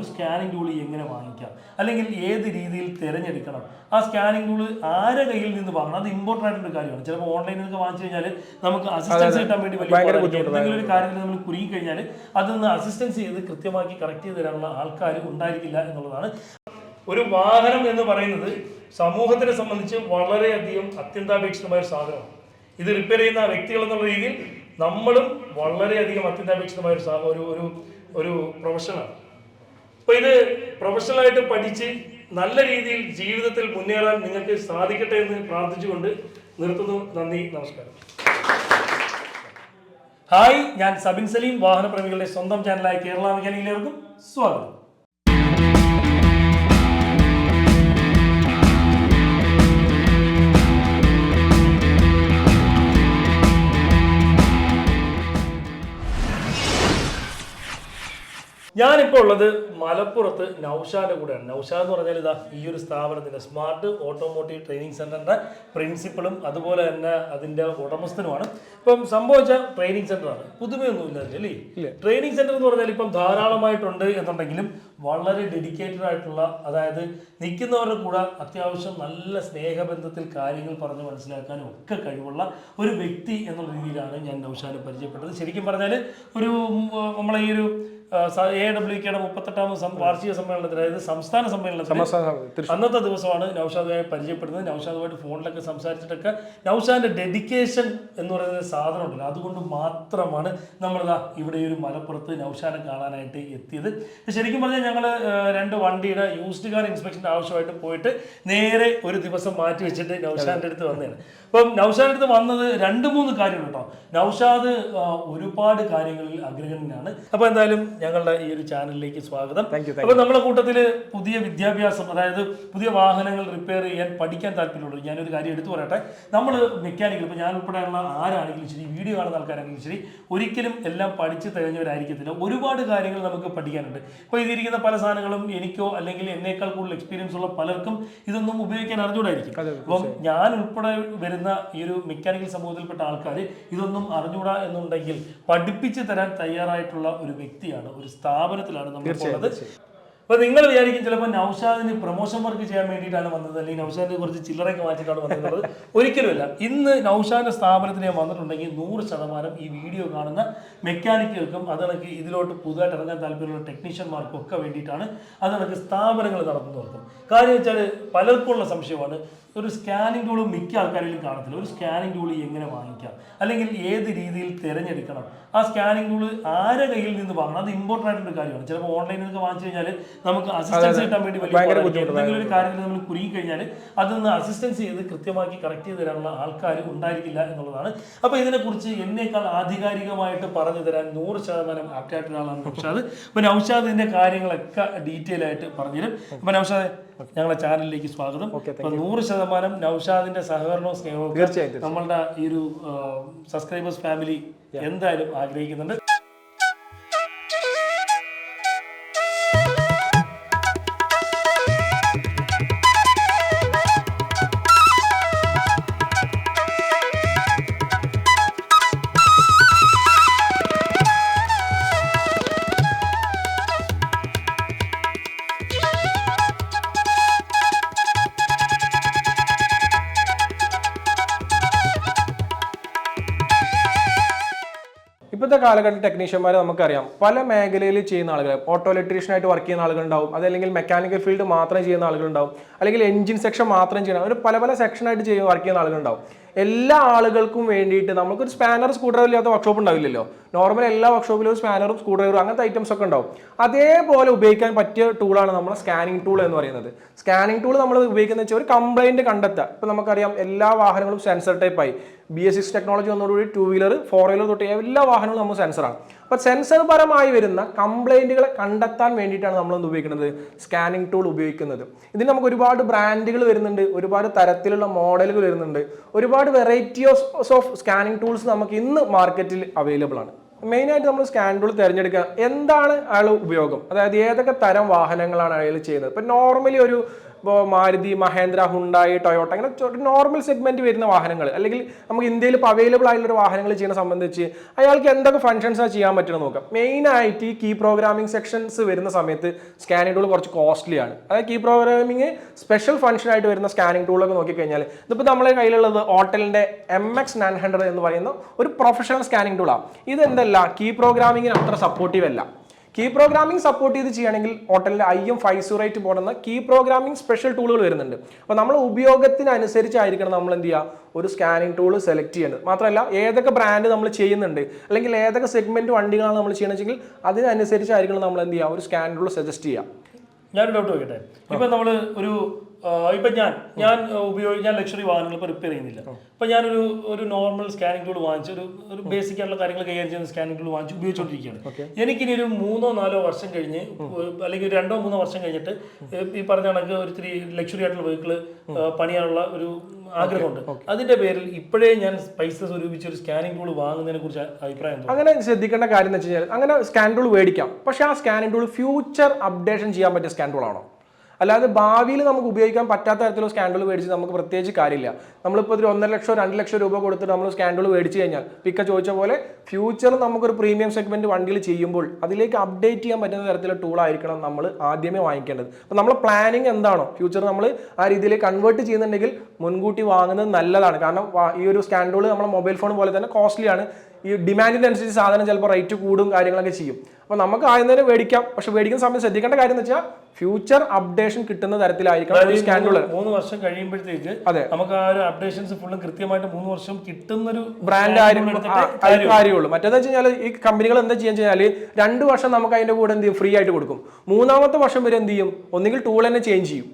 ഒരു scanning tool എങ്ങനെ വാങ്ങിക്കാം? അല്ലെങ്കിൽ ഏത് രീതിയിൽ തിരഞ്ഞെടുക്കണം? ആ സ്കാനിങ് ടൂൾ ആരെ കയ്യിൽ നിന്ന് വാങ്ങണം? അത് ഇമ്പോർട്ടന്റ് ആയിട്ടൊരു കാര്യമാണ്. ചിലപ്പോൾ ഓൺലൈനിൽ നിന്നൊക്കെ വാങ്ങിച്ചു കഴിഞ്ഞാൽ നമുക്ക് അസിസ്റ്റൻസ് കിട്ടാൻ വേണ്ടി വലിയ എന്തെങ്കിലും ഒരു കാര്യത്തിൽ നമ്മൾ കുരുങ്ങി കഴിഞ്ഞാൽ അതൊന്ന് അസിസ്റ്റൻസ് ചെയ്ത് കൃത്യമാക്കി കറക്റ്റ് ചെയ്ത് തരാനുള്ള ആൾക്കാർ ഉണ്ടായിരിക്കില്ല എന്നുള്ളതാണ്. ഒരു വാഹനം എന്ന് പറയുന്നത് സമൂഹത്തിനെ സംബന്ധിച്ച് വളരെയധികം അത്യന്താപേക്ഷിതമായ ഒരു സാധനമാണ്. ഇത് റിപ്പയർ ചെയ്യുന്ന വ്യക്തികൾ എന്നുള്ള രീതിയിൽ നമ്മളും വളരെയധികം അത്യന്താപേക്ഷിതമായ ഒരു ഒരു ഒരു പ്രൊഫഷനാണ് അപ്പൊ ഇത് പ്രൊഫഷണലായിട്ട് പഠിച്ച് നല്ല രീതിയിൽ ജീവിതത്തിൽ മുന്നേറാൻ നിങ്ങൾക്ക് സാധിക്കട്ടെ എന്ന് പ്രാർത്ഥിച്ചുകൊണ്ട് നിർത്തുന്നു. നന്ദി നമസ്കാരം. ഹായ് ഞാൻ സബിൻ സലീം. വാഹനപ്രേമികളുടെ സ്വന്തം ചാനലായ കേരള മെക്കാനിക്കിലേവർക്കും സ്വാഗതം. ഞാനിപ്പോൾ ഉള്ളത് മലപ്പുറത്ത് നൗഷാന്റെ കൂടെയാണ്. നൗഷാദ് എന്ന് പറഞ്ഞാൽ ഇതാ ഈ ഒരു സ്ഥാപനത്തിന്റെ സ്മാർട്ട് ഓട്ടോമോട്ടീവ് ട്രെയിനിങ് സെന്ററിന്റെ പ്രിൻസിപ്പളും അതുപോലെ തന്നെ അതിന്റെ ഉടമസ്ഥനുമാണ്. ഇപ്പം സംഭവിച്ച ട്രെയിനിങ് സെന്ററാണ്. പുതുമയൊന്നും ഇല്ല അല്ലേ? ട്രെയിനിങ് സെന്റർ എന്ന് പറഞ്ഞാൽ ഇപ്പം ധാരാളമായിട്ടുണ്ട് എന്നുണ്ടെങ്കിലും വളരെ ഡെഡിക്കേറ്റഡ് ആയിട്ടുള്ള അതായത് നിൽക്കുന്നവരുടെ കൂടെ അത്യാവശ്യം നല്ല സ്നേഹബന്ധത്തിൽ കാര്യങ്ങൾ പറഞ്ഞ് മനസ്സിലാക്കാനും ഒക്കെ കഴിവുള്ള ഒരു വ്യക്തി എന്നുള്ള രീതിയിലാണ് ഞാൻ നൗഷാനെ പരിചയപ്പെട്ടത്. ശരിക്കും പറഞ്ഞാൽ ഒരു നമ്മളെ ഈ ഒരു എ ഡബ്ല്യു കെയുടെ മുപ്പത്തെട്ടാമത് സം- വാർഷിക സമ്മേളനത്തിൽ അതായത് സംസ്ഥാന സമ്മേളനത്തിൽ അന്നത്തെ ദിവസമാണ് നൌഷാദുമായി പരിചയപ്പെടുന്നത്. നൌഷാദുമായിട്ട് ഫോണിലൊക്കെ സംസാരിച്ചിട്ടൊക്കെ നൌഷാദിന്റെ ഡെഡിക്കേഷൻ എന്ന് പറയുന്ന സാധനം ഉണ്ടല്ലോ അതുകൊണ്ട് മാത്രമാണ് നമ്മൾ ഇവിടെ ഒരു മലപ്പുറത്ത് നൗഷാനെ കാണാനായിട്ട് എത്തിയത്. ശരിക്കും പറഞ്ഞാൽ ഞങ്ങൾ രണ്ട് വണ്ടിയുടെ യൂസ്ഡ് കാർ ഇൻസ്പെക്ഷന്റെ ആവശ്യമായിട്ട് പോയിട്ട് നേരെ ഒരു ദിവസം മാറ്റി വെച്ചിട്ട് നൌഷാന്റെ അടുത്ത് വന്നതാണ്. അപ്പം നൌഷാന്റെ അടുത്ത് വന്നത് രണ്ട് മൂന്ന് കാര്യങ്ങൾ കേട്ടോ. നൌഷാദ് ഒരുപാട് കാര്യങ്ങളിൽ അഗ്രഗണ്യനാണ് അപ്പോൾ എന്തായാലും ഞങ്ങളുടെ ഈ ഒരു ചാനലിലേക്ക് സ്വാഗതം. അപ്പോൾ അപ്പൊ നമ്മുടെ കൂട്ടത്തിൽ പുതിയ വിദ്യാഭ്യാസം അതായത് പുതിയ വാഹനങ്ങൾ റിപ്പയർ ചെയ്യാൻ പഠിക്കാൻ താല്പര്യമുള്ളൂ ഞാനൊരു കാര്യം എടുത്തു പറയട്ടെ. നമ്മൾ മെക്കാനിക്കൽ ഇപ്പൊ ഞാൻ ഉൾപ്പെടെയുള്ള ആരാണെങ്കിലും ശരി വീഡിയോ കാണുന്ന ആൾക്കാരാണെങ്കിലും ശരി ഒരിക്കലും എല്ലാം പഠിച്ച് തികഞ്ഞവരായിരിക്കത്തില്ല. ഒരുപാട് കാര്യങ്ങൾ നമുക്ക് പഠിക്കാനുണ്ട്. ഇപ്പോൾ ഇതിരിക്കുന്ന പല സാധനങ്ങളും എനിക്കോ അല്ലെങ്കിൽ എന്നേക്കാൾ കൂടുതൽ എക്സ്പീരിയൻസ് ഉള്ള പലർക്കും ഇതൊന്നും ഉപയോഗിക്കാൻ അറിഞ്ഞുകൂടായിരിക്കും. അപ്പം ഞാൻ ഉൾപ്പെടെ വരുന്ന ഈ ഒരു മെക്കാനിക്കൽ സമൂഹത്തിൽപ്പെട്ട ആൾക്കാർ ഇതൊന്നും അറിഞ്ഞുകൂടാ എന്നുണ്ടെങ്കിൽ പഠിപ്പിച്ച് തരാൻ തയ്യാറായിട്ടുള്ള ഒരു വ്യക്തിയാണ് ഒരു സ്ഥാപനത്തിലാണ് നമ്മൾ പോകുന്നത് അപ്പൊ നിങ്ങൾ വിചാരിക്കും ചിലപ്പോൾ നൗഷാദിന് പ്രൊമോഷൻ വർക്ക് ചെയ്യാൻ വേണ്ടിയിട്ടാണ് വന്നത് അല്ലെങ്കിൽ നൗഷാദിന് കുറച്ച് ചില്ലറയൊക്കെ വാങ്ങിച്ചിട്ടാണ് വന്നിട്ടുള്ളത് ഒരിക്കലുമല്ല. ഇന്ന് നൗഷാദിന്റെ സ്ഥാപനത്തിന് ഞാൻ വന്നിട്ടുണ്ടെങ്കിൽ നൂറ് ശതമാനം ഈ വീഡിയോ കാണുന്ന മെക്കാനിക്കുകൾക്കും അതിനൊക്കെ ഇതിലോട്ട് പുതുതായിട്ട് ഇറങ്ങാൻ താല്പര്യമുള്ള ടെക്നീഷ്യന്മാർക്കും ഒക്കെ വേണ്ടിയിട്ടാണ് അതിനൊക്കെ സ്ഥാപനങ്ങൾ നടത്തുന്നവർക്കും കാര്യം വെച്ചാൽ പലർക്കുമുള്ള സംശയമാണ്. ഒരു സ്കാനിങ് ടൂൾ മിക്ക ആൾക്കാരിലും കാണത്തില്ല. ഒരു സ്കാനിങ് ടൂൾ എങ്ങനെ വാങ്ങിക്കാം? അല്ലെങ്കിൽ ഏത് രീതിയിൽ തിരഞ്ഞെടുക്കണം? ആ സ്കാനിങ് ടൂൾ ആരെ കയ്യിൽ നിന്ന് വാങ്ങണം? അത് ഇമ്പോർട്ടന്റ് ആയിട്ടൊരു കാര്യമാണ്. ചിലപ്പോൾ ഓൺലൈനിൽ നിന്ന് വാങ്ങിച്ചു കഴിഞ്ഞാൽ നമുക്ക് അസിസ്റ്റൻസ് കിട്ടാൻ വേണ്ടി വലിയ എന്തെങ്കിലും ഒരു കാര്യത്തിൽ നമ്മൾ കുരുങ്ങി കഴിഞ്ഞാൽ അതൊന്ന് അസിസ്റ്റൻസ് ചെയ്ത് കൃത്യമാക്കി കറക്റ്റ് ചെയ്ത് തരാനുള്ള ആൾക്കാർ ഉണ്ടായിരിക്കില്ല എന്നുള്ളതാണ്. അപ്പോൾ ഇതിനെക്കുറിച്ച് എന്നേക്കാൾ ആധികാരികമായിട്ട് പറഞ്ഞു തരാൻ നൂറ് ശതമാനം ആപ്റ്റായിട്ടുള്ള ആളാണ് നൗഷാദ്. അപ്പോൾ നൗഷാദിന്റെ കാര്യങ്ങളൊക്കെ ഡീറ്റെയിൽ ആയിട്ട് പറഞ്ഞുതരും. അപ്പോൾ നൗഷാദ് ഞങ്ങളുടെ ചാനലിലേക്ക് സ്വാഗതം. നൂറ് ശതമാനം നൗഷാദിന്റെ സഹകരണവും സ്നേഹവും തീർച്ചയായിട്ടും നമ്മളുടെ ഈ ഒരു സബ്സ്ക്രൈബേഴ്സ് ഫാമിലി എന്തായാലും ആഗ്രഹിക്കുന്നുണ്ട്. കാലഘട്ട ടെക്നീഷ്യന്മാരെ നമുക്കറിയാം. പല മേഖലയിൽ ചെയ്യുന്ന ആളുകൾ ഓട്ടോ ഇലക്ട്രീഷ്യൻ ആയിട്ട് വർക്ക് ചെയ്യുന്ന ആളുകളുണ്ടാവും. അതല്ലെങ്കിൽ മെക്കാനിക്കൽ ഫീൽഡ് മാത്രം ചെയ്യുന്ന ആളുകളുണ്ടാവും. അല്ലെങ്കിൽ എഞ്ചിൻ സെക്ഷൻ മാത്രം ചെയ്യുന്ന ഒരു പല പല സെക്ഷനായിട്ട് ചെയ്യുന്ന വർക്ക് ചെയ്യുന്ന ആളുകളുണ്ടാവും. എല്ലാ ആളുകൾക്കും വേണ്ടിയിട്ട് നമുക്കൊരു സ്പാനർ സ്ക്രൂ ഡ്രൈവർ ഇല്ലാത്ത വർക്ക്ഷോപ്പ് ഉണ്ടാവില്ലല്ലോ. നോർമൽ എല്ലാ വർക്ക്ഷോപ്പിലും സ്പാനറും സ്ക്രൂ ഡ്രൈവറും അങ്ങനത്തെ ഐറ്റംസ് ഒക്കെ ഉണ്ടാവും. അതേപോലെ ഉപയോഗിക്കാൻ പറ്റിയ ടൂളാണ് നമ്മുടെ സ്കാനിങ് ടൂൾ എന്ന് പറയുന്നത്. സ്കാനിങ് ടൂൾ നമ്മൾ ഉപയോഗിക്കുന്നത് വെച്ചാൽ ഒരു കംപ്ലൈന്റ് കണ്ടെത്തുക. ഇപ്പം നമുക്കറിയാം എല്ലാ വാഹനങ്ങളും സെൻസർ ടൈപ്പായി ബി എസ് സിക്സ് ടെക്നോളജി വന്നതോടുകൂടി ടൂ വീലർ ഫോർ വീലർ തൊട്ട് എല്ലാ വാഹനങ്ങളും നമ്മൾ സെൻസറാണ് അപ്പോൾ സെൻസർ പരമായി വരുന്ന കംപ്ലൈന്റുകളെ കണ്ടെത്താൻ വേണ്ടിയിട്ടാണ് നമ്മൾ എന്ത് ഉപയോഗിക്കുന്നത് സ്കാനിങ് ടൂൾ ഉപയോഗിക്കുന്നത്. ഇതിന് നമുക്ക് ഒരുപാട് ബ്രാൻഡുകൾ വരുന്നുണ്ട് ഒരുപാട് തരത്തിലുള്ള മോഡലുകൾ വരുന്നുണ്ട് ഒരുപാട് വെറൈറ്റി ഓഫ് സ്കാനിങ് ടൂൾസ് നമുക്ക് ഇന്ന് മാർക്കറ്റിൽ അവൈലബിൾ ആണ്. മെയിൻ ആയിട്ട് നമ്മൾ സ്കാൻ ടൂൾ തിരഞ്ഞെടുക്കുക എന്താണ് അയാൾ ഉപയോഗം? അതായത് ഏതൊക്കെ തരം വാഹനങ്ങളാണ് അയാൾ ചെയ്യുന്നത്? ഇപ്പം നോർമലി ഒരു ഇപ്പോൾ മാരുതി മഹേന്ദ്ര ഹുണ്ടായി ടൊയോട്ട അങ്ങനെ നോർമൽ സെഗ്മെന്റ് വരുന്ന വാഹനങ്ങൾ. അല്ലെങ്കിൽ നമുക്ക് ഇന്ത്യയിൽ ഇപ്പോൾ അവൈലബിൾ ആയിട്ടുള്ള വാഹനങ്ങൾ ചെയ്യുന്ന സംബന്ധിച്ച് അയാൾക്ക് എന്തൊക്കെ ഫംഗ്ഷൻസാണ് ചെയ്യാൻ പറ്റുന്നത് നോക്കാം. മെയിൻ ആയിട്ട് ഈ കീ പ്രോഗ്രാമിംഗ് സെക്ഷൻസ് വരുന്ന സമയത്ത് സ്കാനിംഗ് ടൂൾ കുറച്ച് കോസ്റ്റ്ലി ആണ്. അതായത് കീ പ്രോഗ്രാമിംഗ് സ്പെഷ്യൽ ഫംഗ്ഷൻ ആയിട്ട് വരുന്ന സ്കാനിംഗ് ടൂളൊക്കെ നോക്കിക്കഴിഞ്ഞാൽ ഇതിപ്പോൾ നമ്മളെ കയ്യിലുള്ളത് ഹോട്ടലിന്റെ എം എക്സ് നയൻ ഹൺഡ്രഡ് എന്ന് പറയുന്ന ഒരു പ്രൊഫഷണൽ സ്കാനിംഗ് ടൂളാണ് ഇതെന്തല്ല കീ പ്രോഗ്രാമിങ്ങിന് അത്ര സപ്പോർട്ടീവ് അല്ല. കീ പ്രോഗ്രാമിംഗ് സപ്പോർട്ട് ചെയ്ത് ചെയ്യണമെങ്കിൽ ഹോട്ടലിൽ I M five zero eight പോകുന്ന കീ പ്രോഗ്രാമിംഗ് സ്പെഷ്യൽ ടൂളുകൾ വരുന്നുണ്ട്. അപ്പോൾ നമ്മൾ ഉപയോഗത്തിനനുസരിച്ചായിരിക്കണം നമ്മൾ എന്ത് ചെയ്യുക? ഒരു സ്കാനിങ് ടൂൾ സെലക്ട് ചെയ്യേണ്ടത്. മാത്രമല്ല ഏതൊക്കെ ബ്രാൻഡ് നമ്മൾ ചെയ്യുന്നുണ്ട് അല്ലെങ്കിൽ ഏതൊക്കെ സെഗ്മെന്റ് വണ്ടികളാണ് നമ്മൾ ചെയ്യണമെങ്കിൽ അതിനനുസരിച്ചായിരിക്കണം നമ്മൾ എന്ത് ചെയ്യുക? ഒരു സ്കാൻ ടൂൾ സജസ്റ്റ് ചെയ്യുക. ഞാനൊരു ഡൗട്ട് ചോദിക്കട്ടെ? ഇപ്പം നമ്മൾ ഒരു ഇപ്പൊ ഞാൻ ഞാൻ ഉപയോഗി ഞാൻ ലക്ഷറി വാഹനങ്ങൾ ഇപ്പൊ റിപ്പയർ ചെയ്യുന്നില്ല. ഇപ്പൊ ഞാനൊരു ഒരു നോർമൽ സ്കാനിംഗ് ടൂൾ വാങ്ങിച്ച് ഒരു ഒരു ബേസിക് ആയിട്ടുള്ള കാര്യങ്ങൾ കൈകാര്യം ചെയ്യുന്ന സ്കാനിംഗ് ടൂൾ വാങ്ങിച്ച് ഉപയോഗിച്ചുകൊണ്ടിരിക്കുകയാണ് എനിക്കിനി ഒരു മൂന്നോ നാലോ വർഷം കഴിഞ്ഞ് അല്ലെങ്കിൽ രണ്ടോ മൂന്നോ വർഷം കഴിഞ്ഞിട്ട് ഈ പറഞ്ഞ കണക്ക് ഒരു ഇത്തിരി ലക്ഷറി ആയിട്ടുള്ള വെഹിക്കിൾ പണിയാനുള്ള ഒരു ആഗ്രഹമുണ്ട്. അതിന്റെ പേരിൽ ഇപ്പോഴേ ഞാൻ പൈസ സ്വരൂപിച്ച് ഒരു സ്കാനിംഗ് ടൂൾ വാങ്ങുന്നതിനെ കുറിച്ച് അഭിപ്രായം അങ്ങനെ ശ്രദ്ധിക്കേണ്ട കാര്യം എന്ന് വെച്ച് കഴിഞ്ഞാൽ അങ്ങനെ സ്കാൻ ടൂൾ മേടിക്കാം. പക്ഷേ ആ സ്കാനിംഗ് ടൂൾ ഫ്യൂച്ചർ അപ്ഡേഷൻ ചെയ്യാൻ പറ്റിയ സ്കാൻ ടൂൾ ആണോ? അല്ലാതെ ഭാവിയിൽ നമുക്ക് ഉപയോഗിക്കാൻ പറ്റാത്ത തരത്തിലുള്ള സ്കാൻഡുകൾ മേടിച്ച് നമുക്ക് പ്രത്യേകിച്ച് കാര്യമില്ല. നമ്മളിപ്പോൾ ഒരു ഒന്നര ലക്ഷം രണ്ട് ലക്ഷം രൂപ കൊടുത്തിട്ട് നമ്മൾ സ്കാൻഡുകൾ മേടിച്ച് കഴിഞ്ഞാൽ പിക്ക ചോദിച്ച പോലെ ഫ്യൂച്ചറിൽ നമുക്കൊരു പ്രീമിയം സെഗ്മെന്റ് വണ്ടിയിൽ ചെയ്യുമ്പോൾ അതിലേക്ക് അപ്ഡേറ്റ് ചെയ്യാൻ പറ്റുന്ന തരത്തിലുള്ള ടൂൾ ആയിരിക്കണം നമ്മൾ ആദ്യമേ വാങ്ങിക്കേണ്ടത്. അപ്പോൾ നമ്മൾ പ്ലാനിങ് എന്താണോ? ഫ്യൂച്ചർ നമ്മൾ ആ രീതിയിൽ കൺവേർട്ട് ചെയ്യുന്നുണ്ടെങ്കിൽ മുൻകൂട്ടി വാങ്ങുന്നത് നല്ലതാണ്. കാരണം ഈ ഒരു സ്കാൻഡുകൾ നമ്മുടെ മൊബൈൽ ഫോൺ പോലെ തന്നെ കോസ്റ്റ്ലിയാണ് ഈ ഡിമാൻഡിന് അനുസരിച്ച് സാധനം ചിലപ്പോൾ റേറ്റ് കൂടും കാര്യങ്ങളൊക്കെ ചെയ്യും. അപ്പോൾ നമുക്ക് ആദ്യം തന്നെ മേടിക്കാം. പക്ഷെ മേടിക്കുന്ന സമയത്ത് ശ്രദ്ധിക്കേണ്ട കാര്യം എന്ന് വെച്ചാൽ ഫ്യൂച്ചർ അപ്ഡേഷൻ കിട്ടുന്ന തരത്തിലായിരിക്കണം മൂന്ന് വർഷം കഴിയുമ്പോഴത്തേക്ക് അതെ. നമുക്ക് ആ ഒരു അപ്ഡേഷൻസ് ഫുള്ളും കൃത്യമായിട്ട് മൂന്ന് വർഷം കിട്ടുന്ന ഒരു ബ്രാൻഡ് കാര്യമുള്ളൂ. മറ്റേന്ന് വെച്ച് കഴിഞ്ഞാൽ ഈ കമ്പനികൾ എന്താ ചെയ്യാൻ വെച്ചാൽ രണ്ട് വർഷം നമുക്ക് അതിന്റെ കൂടെ എന്ത് ചെയ്യും? ഫ്രീ ആയിട്ട് കൊടുക്കും. മൂന്നാമത്തെ വർഷം വരെ എന്ത് ചെയ്യും? ഒന്നുകിൽ ടൂൾ തന്നെ ചേഞ്ച് ചെയ്യും.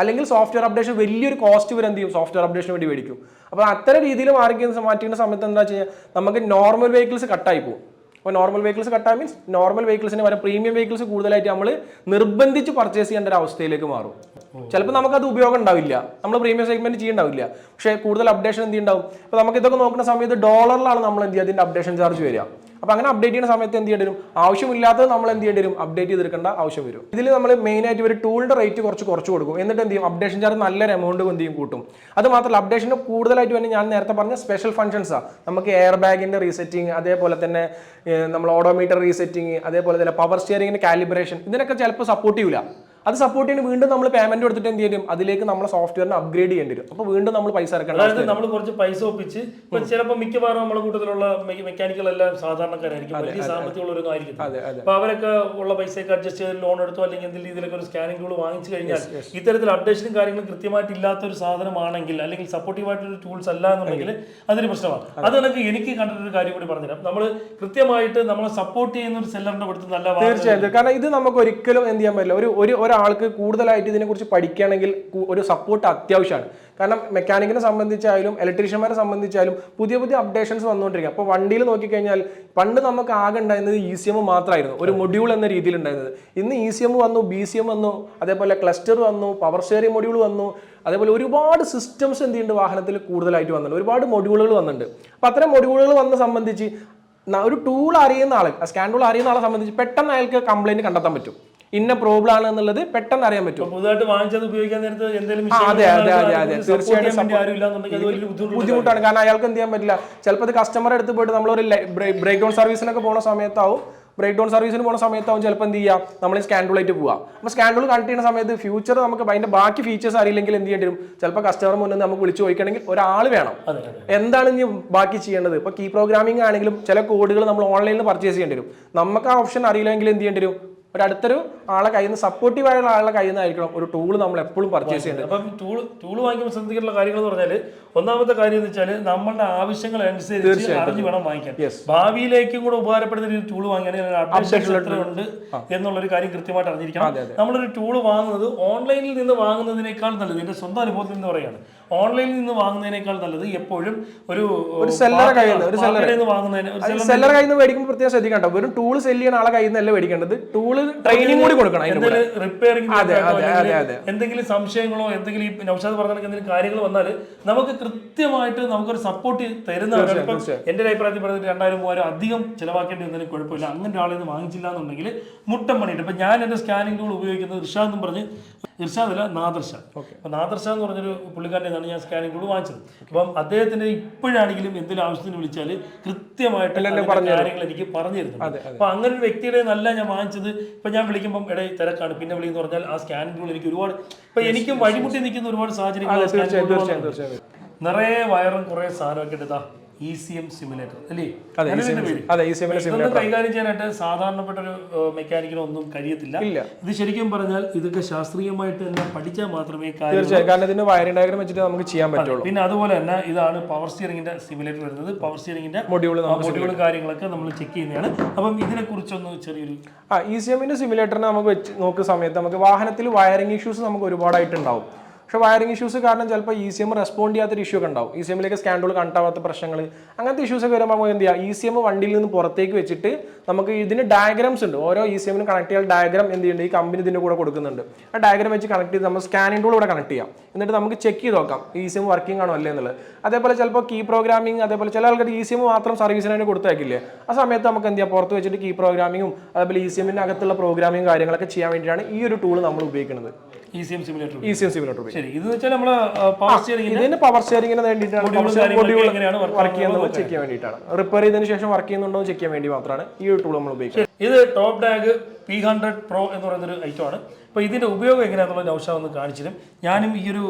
അല്ലെങ്കിൽ സോഫ്റ്റ്വെയർ അപ്ഡേഷൻ വലിയൊരു കോസ്റ്റ് വരെ എന്ത് ചെയ്യും? സോഫ്റ്റ്വെയർ അപ്ഡേഷന് വേണ്ടി മേടിക്കും. അപ്പോൾ അത്തരം രീതിയിൽ മാറിക്കുന്ന മാറ്റിക്കുന്ന സമയത്ത് എന്താ വെച്ച് കഴിഞ്ഞാൽ നമുക്ക് നോർമൽ വെഹിക്കിൾസ് കട്ടായി പോകും. അപ്പോൾ നോർമൽ വെഹിക്കിൾസ് കട്ടാ മീൻസ് നോർമൽ വെഹിക്കിൾസിന് വരെ പ്രീമിയം വെഹിക്കിൾസ് കൂടുതലായിട്ട് നമ്മൾ നിർബന്ധിച്ച് പർച്ചേസ് ചെയ്യേണ്ട ഒരു അവസ്ഥയിലേക്ക് മാറും. ചിലപ്പോൾ നമുക്കത് ഉപയോഗം ഉണ്ടാവില്ല. നമ്മൾ പ്രീമിയം സെഗ്മെന്റ് ചെയ്യണ്ടാവില്ല. പക്ഷേ കൂടുതൽ അപ്ഡേഷൻ എന്ത് ഉണ്ടാവും അപ്പോൾ നമുക്ക് ഇതൊക്കെ നോക്കുന്ന സമയത്ത് ഡോളറിലാണ് നമ്മൾ എന്ത് ചെയ്യുക? അതിന്റെ അപ്ഡേഷൻ ചാർജ് വരിക. അപ്പോൾ അങ്ങനെ അപ്ഡേറ്റ് ചെയ്യുന്ന സമയത്ത് എന്ത് ചെയ്യേണ്ടി വരും ആവശ്യമില്ലാത്തത് നമ്മൾ എന്ത് ചെയ്യേണ്ടി വരും അപ്ഡേറ്റ് ചെയ്തെടുക്കേണ്ട ആവശ്യം വരും. ഇതിൽ നമ്മൾ മെയിൻ ആയിട്ട് ഒരു ടൂളിന്റെ റേറ്റ് കുറച്ച് കുറച്ച് കൊടുക്കും. എന്നിട്ട് എന്ത് ചെയ്യും? അപ്ഡേഷൻ ചാർജ് നല്ലൊരു എമൗണ്ട് എന്ത് ചെയ്യും? കൂട്ടും. അത് മാത്രമല്ല അപ്ഡേഷന് കൂടുതലായിട്ട് തന്നെ ഞാൻ നേരത്തെ പറഞ്ഞ സ്പെഷ്യൽ ഫംഗ്ഷൻസാണ് നമുക്ക് എയർ ബാഗിന്റെ റീസെറ്റിംഗ് അതേപോലെ തന്നെ നമ്മൾ ഓഡോമീറ്റർ റീസെറ്റിംഗ് അതേപോലെ തന്നെ പവർ സ്റ്റിയറിംഗിന്റെ കാലിബ്രേഷൻ ഇതിനൊക്കെ ചിലപ്പോൾ സപ്പോർട്ട് ചെയ്യൂല. അത് സപ്പോർട്ട് ചെയ്യാൻ വീണ്ടും നമ്മൾ പേയ്മെന്റ് കൊടുത്തിട്ട് എന്ത് ചെയ്യും? അതിലേക്ക് നമ്മൾ സോഫ്റ്റ്വെയറിന് അപ്ഗ്രേഡ് ചെയ്യേണ്ടി വരും. അപ്പോൾ വീണ്ടും നമ്മൾ പൈസ അതായത് നമ്മൾ കുറച്ച് പൈസ ഒപ്പിച്ച് ഇപ്പൊ ചിലപ്പോൾ മിക്കവാറും നമ്മുടെ കൂട്ടത്തിലുള്ള മെക്കാനിക്കൽ എല്ലാം സാധാരണക്കാരായിരിക്കും. വലിയ സാമ്പത്തികമുള്ളവരൊന്നും ആയിരിക്കും അതെ അതെ. അപ്പൊ അവരൊക്കെ ഉള്ള പൈസയൊക്കെ അഡ്ജസ്റ്റ് ചെയ്ത് ലോൺ എടുത്തോ അല്ലെങ്കിൽ എന്തെങ്കിലും രീതിയിലൊക്കെ ഒരു സ്കാനിംഗ് ടൂൾ വാങ്ങിച്ചു കഴിഞ്ഞാൽ ഇത്തരത്തിൽ അപ്ഡേഷനും കാര്യങ്ങളും കൃത്യമായിട്ട് ഇല്ലാത്ത ഒരു സാധനമാണെങ്കിൽ അല്ലെങ്കിൽ സപ്പോർട്ടീവ് ആയിട്ടുള്ള ടൂൾസ് അല്ല എന്നുണ്ടെങ്കിൽ അതൊരു പ്രശ്നമാണ്. അത്. എനിക്ക് എനിക്ക് കണ്ടിട്ടൊരു കാര്യം കൂടി പറഞ്ഞുതരാം. നമ്മൾ കൃത്യമായിട്ട് നമ്മളെ സപ്പോർട്ട് ചെയ്യുന്ന ഒരു സെല്ലറിന്റെ അടുത്ത് നല്ല തീർച്ചയായിട്ടും. കാരണം ഇത് നമുക്ക് ഒരിക്കലും എന്ത് ചെയ്യാൻ പറ്റില്ല. ഒരു ഒരു ഒരാൾക്ക് കൂടുതലായിട്ട് ഇതിനെക്കുറിച്ച് പഠിക്കുകയാണെങ്കിൽ ഒരു സപ്പോർട്ട് അത്യാവശ്യമാണ്. കാരണം മെക്കാനിക്കിനെ സംബന്ധിച്ചായാലും ഇലക്ട്രീഷ്യന്മാരെ സംബന്ധിച്ചായാലും പുതിയ പുതിയ അപ്ഡേഷൻസ് വന്നുകൊണ്ടിരിക്കുക. അപ്പോൾ വണ്ടിയിൽ നോക്കിക്കഴിഞ്ഞാൽ പണ്ട് നമുക്ക് ആകെ ഉണ്ടായിരുന്നത് ഇ സി എം മാത്രമായിരുന്നു. ഒരു മൊഡ്യൂൾ എന്ന രീതിയിൽ ഉണ്ടായിരുന്നത്. ഇന്ന് ഇ സി എം വന്നു ബി സി എം വന്നു അതേപോലെ ക്ലസ്റ്റർ വന്നു പവർ ഷെയറി മൊഡ്യൂൾ വന്നു അതേപോലെ ഒരുപാട് സിസ്റ്റംസ് എന്ത് ചെയ്യുന്നുണ്ട്? വാഹനത്തിൽ കൂടുതലായിട്ട് വന്നിട്ടുണ്ട്. ഒരുപാട് മൊഡ്യൂളുകൾ വന്നിട്ടുണ്ട്. അപ്പോൾ അത്തരം മൊഡ്യൂളുകൾ വന്ന സംബന്ധിച്ച് ഒരു ടൂൾ അറിയുന്ന ആൾ സ്കാൻ ടൂൾ അറിയുന്ന ആളെ സംബന്ധിച്ച് പെട്ടെന്ന് അയാൾക്ക് കംപ്ലൈന്റ് കണ്ടെത്താൻ പറ്റും. ഇന്ന പ്രോബ്ലം ആണ് എന്നുള്ളത് പെട്ടെന്ന് അറിയാൻ പറ്റും. പുതുതായിട്ട് വാങ്ങിച്ചത് ഉപയോഗിക്കാൻ നേരത്തെ എന്തെങ്കിലും അതെ, അതെ, അതെ, അതെ. തീർച്ചയായിട്ടും അത് ബുദ്ധിമുട്ടാണ്. കാരണം അയാൾക്ക് എന്ത് ചെയ്യാൻ പറ്റില്ല. ചിലപ്പോൾ ഇത് കസ്റ്റമർ അടുത്ത് പോയിട്ട് നമ്മളൊരു ബ്രേക്ക് ഡൗൺ സർവീസിനൊക്കെ പോണ സമയത്താവും. ബ്രേക്ക് ഡൗൺ സർവീസിന് പോണ സമയത്താവും ചിലപ്പോൾ എന്ത് ചെയ്യാം? നമ്മൾ സ്കാൻഡുളായിട്ട് പോവാം. അപ്പോൾ സ്കാൻഡുൾ കണക്ട് ചെയ്യുന്ന സമയത്ത് ഫ്യൂച്ചർ നമുക്ക് അതിന്റെ ബാക്കി ഫീച്ചേഴ്സ് അറിയില്ലെങ്കിൽ എന്ത് ചെയ്യേണ്ടി വരും? ചിലപ്പോൾ കസ്റ്റമർ മുന്നിൽ നമുക്ക് വിളിച്ചു ചോദിക്കണമെങ്കിൽ ഒരാൾ വേണം. അതെ അതെ എന്താണ് ഇനി ബാക്കി ചെയ്യേണ്ടത്? ഇപ്പോൾ കീ പ്രോഗ്രാമിംഗ് ആണെങ്കിലും ചില കോഡുകൾ നമ്മൾ ഓൺലൈനിൽ പർച്ചേസ് ചെയ്യേണ്ടി വരും. നമുക്ക് ആ ഓപ്ഷൻ അറിയില്ലെങ്കിൽ എന്ത് ചെയ്യേണ്ടി വരും? ഒരു അടുത്തൊരു ആളെ കയ്യിൽ നിന്ന് സപ്പോർട്ടീവ് ആയുള്ള ആളുടെ കയ്യിൽ നിന്നായിരിക്കണം ഒരു ടൂൾ നമ്മൾ എപ്പോഴും പർച്ചേസ് ചെയ്യേണ്ടത് അപ്പം ടൂൾ ടൂൾ വാങ്ങിക്കുമ്പോൾ ശ്രദ്ധിക്കേണ്ട കാര്യങ്ങൾ എന്ന് പറഞ്ഞാൽ ഒന്നാമത്തെ കാര്യം എന്ന് വെച്ചാൽ നമ്മളുടെ ആവശ്യങ്ങൾ അനുസരിച്ച് അറിഞ്ഞ് വേണം വാങ്ങിക്കാൻ. ഭാവിയിലേക്കും കൂടെ ഉപകാരപ്പെടുന്ന ഒരു ടൂൾ അപ്ഡേഷൻ എത്ര ഉണ്ട് എന്നുള്ളൊരു കാര്യം കൃത്യമായിട്ട് അറിഞ്ഞിരിക്കണം. നമ്മളൊരു ടൂൾ വാങ്ങുന്നത് ഓൺലൈനിൽ നിന്ന് വാങ്ങുന്നതിനേക്കാൾ നല്ലത് എന്റെ സ്വന്തം അനുഭവത്തിൽ നിന്ന് പറയാണ് ഓൺലൈനിൽ നിന്ന് വാങ്ങുന്നതിനേക്കാൾ നല്ലത് എപ്പോഴും ഒരു ഒരു സെല്ലറെ കയ്യിൽ നിന്ന്, ഒരു നിന്ന് വാങ്ങുന്നതിന് ഒരു സെല്ലർ കയ്യിൽ നിന്ന് മേടിക്കുമ്പോൾ പ്രത്യേകം ശ്രദ്ധിക്കണം കേട്ടോ വെറും ടൂൾ സെൽ ചെയ്യുന്ന ആളെ കയ്യിൽ നിന്നല്ല മേടിക്കേണ്ടത്? ടൂൾ ട്രെയിനിങ് കൂടി കൊടുക്കണം റിപ്പയറിംഗ് അതെ, അതെ, അതെ, അതെ. എന്തെങ്കിലും സംശയങ്ങളോ എന്തെങ്കിലും ഈ നൗഷാദ് പറഞ്ഞ എന്തെങ്കിലും കാര്യങ്ങൾ വന്നാൽ നമുക്ക് കൃത്യമായിട്ട് നമുക്കൊരു സപ്പോർട്ട് തരുന്ന ഇപ്പം എന്റെ ഒരു അഭിപ്രായത്തിൽ പറഞ്ഞിട്ട് രണ്ടായിരം മൂവായിരം അധികം ചിലവാക്കേണ്ടി വന്നതിന് കുഴപ്പമില്ല. അങ്ങനെ ഒരാളെ നിന്ന് വാങ്ങിച്ചില്ല എന്നുണ്ടെങ്കിൽ മുട്ടം പണിയിട്ട് ഇപ്പൊ ഞാൻ എന്റെ സ്കാനിംഗ് ടൂൾ ഉപയോഗിക്കുന്നത് ഋഷാദ് എന്നും പറഞ്ഞ് ഇർഷാദ് നാദർഷ അപ്പൊ നാദർ ഷാ എന്ന് പറഞ്ഞൊരു പുള്ളിക്കാരന്റെ നിന്നാണ് ഞാൻ സ്കാനിംഗ് കൂടെ വാങ്ങിച്ചത്. അപ്പം അദ്ദേഹത്തിന് ഇപ്പോഴാണെങ്കിലും എന്തെങ്കിലും ആവശ്യത്തിന് വിളിച്ചാൽ കൃത്യമായിട്ട് കാര്യങ്ങൾ എനിക്ക് പറഞ്ഞു തരുന്നുണ്ട് അപ്പൊ അങ്ങനെ ഒരു വ്യക്തിയുടെ നല്ല ഞാൻ വാങ്ങിച്ചത് ഇപ്പൊ ഞാൻ വിളിക്കുമ്പോൾ ഇടയിൽ തിരക്കാണ്. പിന്നെ വിളിയെന്ന് പറഞ്ഞാൽ ആ സ്കാനിംഗ് എനിക്ക് ഒരുപാട് ഇപ്പൊ എനിക്കും വഴിമുട്ടി നിൽക്കുന്ന ഒരുപാട് സാഹചര്യങ്ങൾ നിറയെ വയറും കുറെ സാധനമൊക്കെ എടുത്താ ഇ സി എം സിമുലേറ്റർ അല്ലേ? അതെ അങ്ങനെ ഇതിന്റെ പേര്. അതെ ഈ സിമിലെ ഇതൊന്നും കൈകാര്യം ചെയ്യാനായിട്ട് സാധാരണപ്പെട്ട ഒരു മെക്കാനിക്കിനൊന്നും കഴിയത്തില്ല. ഇത് ശരിക്കും പറഞ്ഞാൽ ഇതൊക്കെ ശാസ്ത്രീയമായിട്ട് തന്നെ പഠിച്ചാൽ മാത്രമേ തീർച്ചയായും കാരണം ഇതിന് വയറിംഗ് ഡയഗ്രം വെച്ചിട്ട് നമുക്ക് ചെയ്യാൻ പറ്റുള്ളൂ. പിന്നെ അതുപോലെ തന്നെ ഇതാണ് പവർ സ്റ്റിയറിംഗിന്റെ സിമുലേറ്റർ വരുന്നത്. പവർ സ്റ്റിയറിംഗിന്റെ മൊഡ്യൂൾ മോഡ്യൂളും കാര്യങ്ങളൊക്കെ നമ്മൾ ചെക്ക് ചെയ്യുന്നതാണ്. അപ്പം ഇതിനെ കുറിച്ചൊന്ന് ചെറിയൊരു ആ ഇ സി എമ്മിന്റെ സിമുലേറ്ററിനെ നമുക്ക് വെച്ച് നോക്കുന്ന സമയത്ത് നമുക്ക് വാഹനത്തിൽ വയറിംഗ് ഇഷ്യൂസ് നമുക്ക് ഒരുപാടായിട്ടുണ്ടാവും. പക്ഷെ വയറിംഗ് ഇഷ്യൂസ് കാരണം ചിലപ്പോൾ ഇ സി എം റെസ്പോണ്ട് ചെയ്യാത്തൊരു ഇഷ്യൂ ഒക്കെ ഉണ്ടാവും. ഇ സി എമ്മിലേക്ക് സ്കാൻഡുകൾ കണ്ടാവാത്ത പ്രശ്നങ്ങൾ അങ്ങനത്തെ ഇഷ്യൂസ് ഒക്കെ വരുമ്പോൾ നമുക്ക് എന്ത് ചെയ്യാം? ഇ സി എം വണ്ടിയിൽ നിന്ന് പുറത്തേക്ക് വെച്ചിട്ട് നമുക്ക് ഇതിന് ഡയഗ്രാംസ് ഉണ്ട്. ഓരോ ഇ സി എമ്മിനും കണക്ട് ചെയ്യാൻ ഡയഗ്രാം എന്ത് ചെയ്യുന്നുണ്ട്? ഈ കമ്പനി ഇതിന്റെ കൂടെ കൊടുക്കുന്നുണ്ട്. ആ ഡയഗ്രാം വെച്ച് കണക്ട് ചെയ്ത് നമ്മൾ സ്കാനിംഗ് ടൂൾ കൂടെ കണക്ട് ചെയ്യാം. എന്നിട്ട് നമുക്ക് ചെക്ക് ചെയ്ത് നോക്കാം. ഇ സി എം വർക്കിംഗ് ആണോ അല്ലേ എന്നുള്ളത്. അതേപോലെ ചിലപ്പോൾ കീ പ്രോഗ്രാമിംഗ് അതേപോലെ ചില ആൾക്കാർ ഇ സി എം മാത്രം സർവീസിന് കൊടുത്തേക്കില്ലേ? ആ സമയത്ത് നമുക്ക് എന്ത് ചെയ്യാം? പുറത്ത് വെച്ചിട്ട് കീ പ്രോഗ്രാമിങ്ങും അതേപോലെ ഇ സി എമ്മിന്റെ അകത്തുള്ള പ്രോഗ്രാമിംഗ് കാര്യങ്ങളൊക്കെ ചെയ്യാൻ വേണ്ടിയിട്ടാണ് ഈ ഒരു ടൂൾ നമ്മൾ ഉപയോഗിക്കുന്നത്. E C M simulator E C M simulator ശരി ഇത് വെച്ചാൽ നമ്മൾ പവർ സ്റ്റിയറിംഗിന്റെ ഇതിന് പവർ വേണ്ടിയിട്ടാണ്. വർക്ക് ചെയ്യുന്നത് ചെക്ക് ചെയ്യാൻ വേണ്ടിയിട്ടാണ്. റിപ്പയർ ചെയ്തതിന് ശേഷം വർക്ക് ചെയ്യുന്നുണ്ടോ എന്ന് ചെക്ക് ചെയ്യാൻ വേണ്ടി മാത്രമാണ് ഈ ഒരു ടൂൾ നമ്മൾ ഉപയോഗിക്കുന്നത്. ഇത് top tag P hundred pro എന്ന് പറയുന്നൊരു ഐറ്റമാണ് അപ്പോൾ ഇതിന്റെ ഉപയോഗം എങ്ങനെയാണെന്നുള്ള നൗഷ ഒന്ന് കാണിച്ചിരും ഞാനും ഈ ഒരു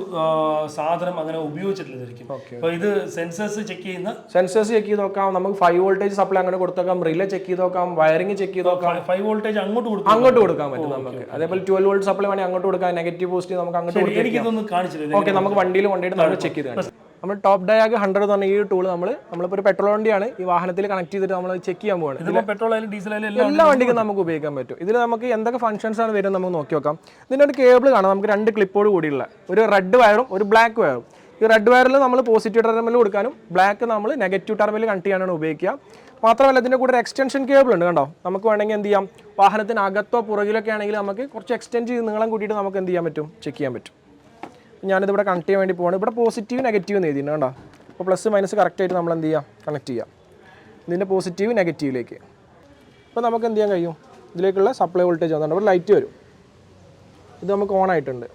സാധനം അങ്ങനെ ഉപയോഗിച്ചിട്ടില്ല ശരിക്കും. അപ്പോൾ ഇത് സെൻസേഴ്സ് ചെക്ക് ചെയ്യുന്ന സെൻസേഴ്സ് ചെക്ക് ചെയ്ത് നോക്കാം. നമുക്ക് ഫൈവ് വോൾട്ടേജ് സപ്ലൈ അങ്ങനെ കൊടുത്തേക്കാം. റിലേ ചെക്ക് ചെയ്ത് നോക്കാം. വയറിംഗ് ചെക്ക് ചെയ്ത് നോക്കാം. ഫൈവ് വോൾട്ടേജ് അങ്ങോട്ട് കൊടുക്കാം. അങ്ങോട്ട് കൊടുക്കാൻ പറ്റും നമുക്ക്. അതേപോലെ ട്വൽവ് വോൾട്ട് സപ്ലൈ വേണമെങ്കിൽ അങ്ങോട്ട് കൊടുക്കാം. നെഗറ്റീവ് പോസിറ്റീവ് നമുക്ക് അങ്ങോട്ട് കൊടുക്കാം എനിക്കിതൊന്ന് കാണിച്ചില്ല ഓക്കെ നമുക്ക് വണ്ടിയിൽ കൊണ്ടുപോയിട്ട് നമ്മൾ ചെക്ക് ചെയ്ത്. നമ്മൾ ടോപ്പ് ഡയാഗ് ഹൺഡ്രഡ് എന്ന് പറഞ്ഞ ഈ ടൂൾ നമ്മൾ നമ്മളിപ്പോൾ ഒരു പെട്രോൾ വണ്ടിയാണ് ഈ വാഹനത്തിൽ കണക്ട് ചെയ്തിട്ട് നമ്മൾ ചെക്ക് ചെയ്യാൻ പോവാണ്. ഇതിപ്പോൾ പെട്രോൾ ആയാലും ഡീസൽ ആയാലും എല്ലാ വണ്ടിക്കും നമുക്ക് ഉപയോഗിക്കാൻ പറ്റും. ഇതിൽ നമുക്ക് എന്തൊക്കെ ഫംഗ്ഷൻസ് ആണ് വരുന്നത് നമുക്ക് നോക്കി നോക്കാം ഇതിന്റെ ഒരു കേബിൾ കാണാം നമുക്ക് രണ്ട് ക്ലിപ്പോട് കൂടിയുള്ള. ഒരു റെഡ് വയറും ഒരു ബ്ലാക്ക് വയറും ഈ റെഡ് വയറിൽ നമ്മൾ പോസിറ്റീവ് ടെർമിനൽ കൊടുക്കാനും ബ്ലാക്ക് നമ്മൾ നെഗറ്റീവ് ടെർമിനൽ കണക്ട് ചെയ്യാനാണ് ഉപയോഗിക്കുക. മാത്രമല്ല ഇതിന്റെ കൂടെ ഒരു എക്സ്റ്റൻഷൻ കേബിൾ ഉണ്ട് കണ്ടോ? നമുക്ക് വേണമെങ്കിൽ എന്ത് ചെയ്യാം? വാഹനത്തിന് അകത്തോ പുറകിലൊക്കെ ആണെങ്കിൽ നമുക്ക് കുറച്ച് എക്സ്റ്റെൻഡ് ചെയ്ത് നീളം കൂട്ടിയിട്ട് നമുക്ക് എന്ത് ചെയ്യാൻ പറ്റും? ചെക്ക് ചെയ്യാൻ പറ്റും. ഞാനിത് ഇവിടെ കണക്ട് ചെയ്യാൻ വേണ്ടി പോകണം ഇവിടെ പോസിറ്റീവ് നെഗറ്റീവ് എന്ന് എഴുതിയിട്ടുണ്ട് കണ്ടോ? അപ്പോൾ പ്ലസ് മൈനസ് കറക്റ്റായിട്ട് നമ്മൾ എന്ത് ചെയ്യാം? കണക്ട് ചെയ്യാം. ഇതിന്റെ പോസിറ്റീവ് നെഗറ്റീവിലേക്ക് അപ്പോൾ നമുക്ക് എന്ത് ചെയ്യാൻ കഴിയും? ഇതിലേക്കുള്ള സപ്ലൈ വോൾട്ടേജ് വന്നിട്ടുണ്ട്. ഇവിടെ ലൈറ്റ് വരും. ഇത് നമുക്ക് ഓൺ ആയിട്ടുണ്ട്.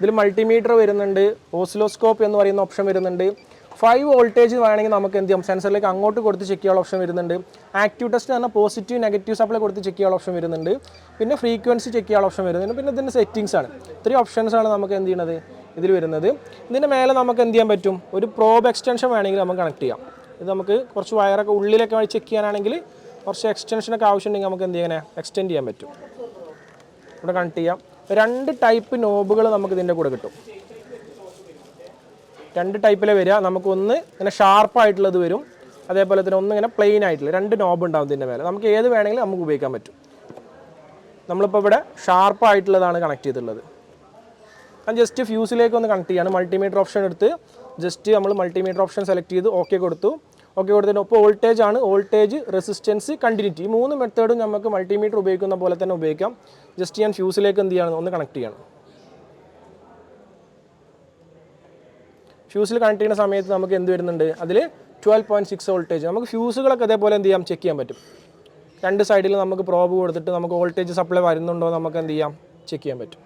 ഇതിൽ മൾട്ടിമീറ്റർ വരുന്നുണ്ട്. ഓസിലോസ്കോപ്പ് എന്ന് പറയുന്ന ഓപ്ഷൻ വരുന്നുണ്ട്. ഫൈവ് വോൾട്ടേജ് വേണമെങ്കിൽ നമുക്ക് എന്ത് ചെയ്യാം? സെൻസറിലേക്ക് അങ്ങോട്ട് കൊടുത്ത് ചെക്ക് ചെയ്യാൻ ഓപ്ഷൻ വരുന്നുണ്ട്. ആക്റ്റീവ് ടെസ്റ്റ് പറഞ്ഞാൽ പോസിറ്റീവ് നെഗറ്റീവ് സപ്ലൈ കൊടുത്ത് ചെക്ക് ചെയ്യാൻ ഓപ്ഷൻ വരുന്നുണ്ട്. പിന്നെ ഫ്രീക്വൻസി ചെക്ക് ചെയ്യാൻ ഓപ്ഷൻ വരുന്നുണ്ട്. പിന്നെ ഇതിന്റെ സെറ്റിങ്സ് ആണ്. ഇത്രയും ഓപ്ഷൻസ് ആണ് നമുക്ക് എന്ത് ചെയ്യുന്നത് ഇതിൽ വരുന്നത്. ഇതിന്റെ മേലെ നമുക്ക് എന്ത് ചെയ്യാൻ പറ്റും? ഒരു പ്രോബ് എക്സ്റ്റൻഷൻ വേണമെങ്കിൽ നമുക്ക് കണക്ട് ചെയ്യാം. ഇത് നമുക്ക് കുറച്ച് വയറൊക്കെ ഉള്ളിലൊക്കെ വഴി ചെക്ക് ചെയ്യാനാണെങ്കിൽ കുറച്ച് എക്സ്റ്റൻഷനൊക്കെ ആവശ്യമുണ്ടെങ്കിൽ നമുക്ക് എന്ത് ചെയ്യാൻ എക്സ്റ്റെൻഡ് ചെയ്യാൻ പറ്റും. ഇവിടെ കണക്ട് ചെയ്യാം. രണ്ട് ടൈപ്പ് നോബുകൾ നമുക്ക് ഇതിന്റെ കൂടെ കിട്ടും. രണ്ട് ടൈപ്പിലെ വരിക. നമുക്കൊന്ന് ഇങ്ങനെ ഷാർപ്പായിട്ടുള്ളത് വരും. അതേപോലെ തന്നെ ഒന്ന് ഇങ്ങനെ പ്ലെയിൻ ആയിട്ടുള്ള രണ്ട് നോബ് ഉണ്ടാവും ഇതിന്റെ മേലെ. നമുക്ക് ഏത് വേണമെങ്കിലും നമുക്ക് ഉപയോഗിക്കാൻ പറ്റും. നമ്മളിപ്പോൾ ഇവിടെ ഷാർപ്പായിട്ടുള്ളതാണ് കണക്ട് ചെയ്തിട്ടുള്ളത്. ഞാൻ ജസ്റ്റ് ഫ്യൂസിലേക്ക് ഒന്ന് കണക്ട് ചെയ്യാണ്. മൾട്ടിമീറ്റർ ഓപ്ഷൻ എടുത്ത് ജസ്റ്റ് നമ്മൾ മൾട്ടിമീറ്റർ ഓപ്ഷൻ സെലക്ട് ചെയ്ത് ഓക്കെ കൊടുത്തു. ഓക്കെ കൊടുത്തതിന് ഒപ്പം വോൾട്ടേജ് ആണ്. വോൾട്ടേജ് റെസിസ്റ്റൻസ് കണ്ടിന്യൂറ്റി ഈ മൂന്ന് മെത്തേഡും നമുക്ക് മൾട്ടിമീറ്റർ ഉപയോഗിക്കുന്ന പോലെ തന്നെ ഉപയോഗിക്കാം. ജസ്റ്റ് ഞാൻ ഫ്യൂസിലേക്ക് എന്ത് ചെയ്യണം? ഒന്ന് കണക്ട് ചെയ്യണം. ഫ്യൂസിൽ കണക്ട് ചെയ്യുന്ന സമയത്ത് നമുക്ക് എന്ത് വരുന്നുണ്ട്? അതിൽ ട്വൽവ് പോയിന്റ് സിക്സ് വോൾട്ടേജ് നമുക്ക് ഫ്യൂസുകളൊക്കെ അതേപോലെ എന്ത് ചെയ്യാം? ചെക്ക് ചെയ്യാൻ പറ്റും. രണ്ട് സൈഡിൽ നമുക്ക് പ്രോബ് കൊടുത്തിട്ട് നമുക്ക് വോൾട്ടേജ് സപ്ലൈ വരുന്നുണ്ടോ നമുക്ക് എന്ത് ചെയ്യാം? ചെക്ക് ചെയ്യാൻ പറ്റും.